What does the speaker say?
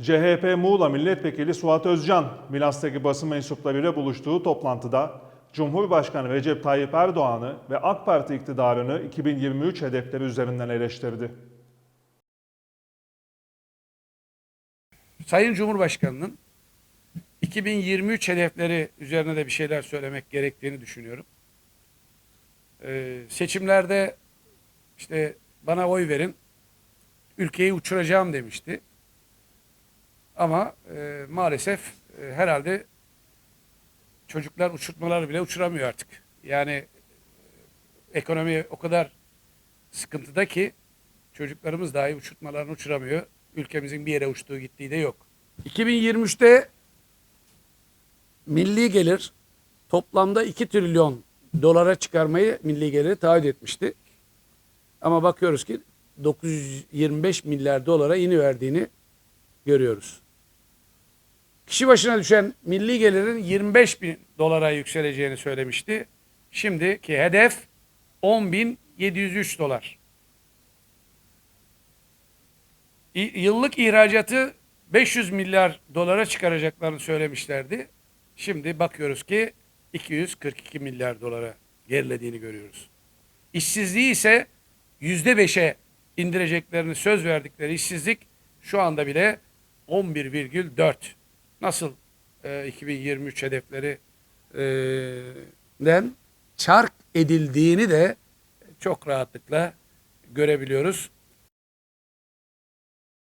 CHP Muğla Milletvekili Suat Özcan, Milas'taki basın mensuplarıyla buluştuğu toplantıda Cumhurbaşkanı Recep Tayyip Erdoğan'ı ve AK Parti iktidarını 2023 hedefleri üzerinden eleştirdi. Sayın Cumhurbaşkanı'nın 2023 hedefleri üzerine de bir şeyler söylemek gerektiğini düşünüyorum. Ee, seçimlerde işte bana oy verin, ülkeyi uçuracağım demişti. Ama e, maalesef e, herhalde çocuklar uçurtmaları bile uçuramıyor artık. Yani e, ekonomi o kadar sıkıntıda ki çocuklarımız dahi uçurtmalarını uçuramıyor. Ülkemizin bir yere uçtuğu gittiği de yok. 2023'te milli gelir toplamda 2 trilyon dolara çıkarmayı milli geliri taahhüt etmişti. Ama bakıyoruz ki 925 milyar dolara iniverdiğini görüyoruz. Kişi başına düşen milli gelirin 25 bin dolara yükseleceğini söylemişti. Şimdiki hedef 10.703 dolar. Yıllık ihracatı 500 milyar dolara çıkaracaklarını söylemişlerdi. Şimdi bakıyoruz ki 242 milyar dolara gerilediğini görüyoruz. İşsizliği ise yüzde beşe indireceklerini söz verdikleri işsizlik şu anda bile 11,4. Nasıl e, 2023 hedefleri e, çark edildiğini de çok rahatlıkla görebiliyoruz.